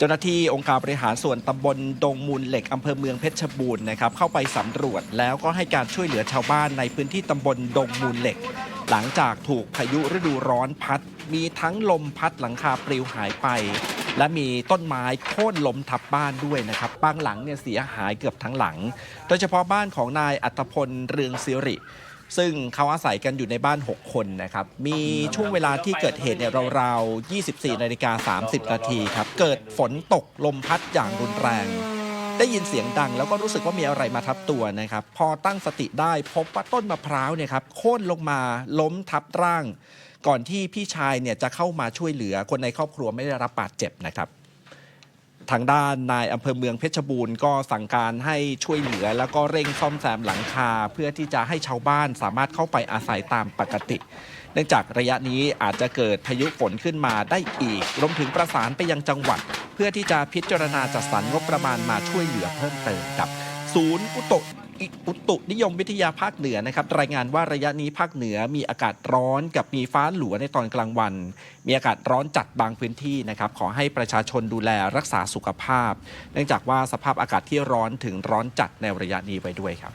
เจ้าหน้าที่องค์การบริหารส่วนตำบลดงมูลเหล็กอำเภอเมืองเพชรบูรณ์นะครับเข้าไปสำรวจแล้วก็ให้การช่วยเหลือชาวบ้านในพื้นที่ตำบลดงมูลเหล็ก หลังจากถูกพายุฤดูร้อนพัด มีทั้งลมพัดหลังคาปลิวหายไป และมีต้นไม้โค่นล้มทับบ้านด้วยนะครับบางหลังเนี่ยเสียหายเกือบทั้งหลัง โดยเฉพาะบ้านของนายอัตพลเรืองสิริ ซึ่งเขาอาศัยกันอยู่ในบ้าน 6 คนนะครับ มีช่วงเวลาที่เกิดเหตุเนี่ยราวๆ 24นาฬิกา30 นาทีครับ เกิดฝนตกลมพัดอย่างรุนแรง ได้ยินเสียงดังแล้วก็รู้สึกว่ามีอะไรมาทับตัวนะครับ พอตั้งสติได้พบว่าต้นมะพร้าวเนี่ยครับโค่นลงมาล้มทับร่าง ก่อนที่พี่ชายเนี่ยจะเข้ามาช่วยเหลือคนในครอบครัวไม่ได้รับบาดเจ็บนะครับ ทางด้านนายอำเภอเมืองเพชรบูรณ์ก็สั่งการให้ช่วยเหลือ แล้วก็เร่งซ่อมแซมหลังคา เพื่อที่จะให้ชาวบ้านสามารถเข้าไปอาศัยตามปกติ เนื่องจากระยะนี้อาจจะเกิดพายุฝนขึ้นมาได้อีกรวมถึงประสานไปยังจังหวัด เพื่อที่จะพิจารณาจัดสรรงบประมาณมาช่วยเหลือเพิ่มเติมครับ ศูนย์อุตุอุตุนิยมวิทยาภาคเหนือนะครับรายงานว่าระยะนี้ภาคเหนือมีอากาศร้อนกับมีฟ้าหลัวในตอนกลางวัน มีอากาศร้อนจัดบางพื้นที่นะครับขอให้ประชาชนดูแลรักษาสุขภาพ เนื่องจากว่าสภาพอากาศที่ร้อนถึงร้อนจัดในระยะนี้ไว้ด้วยครับ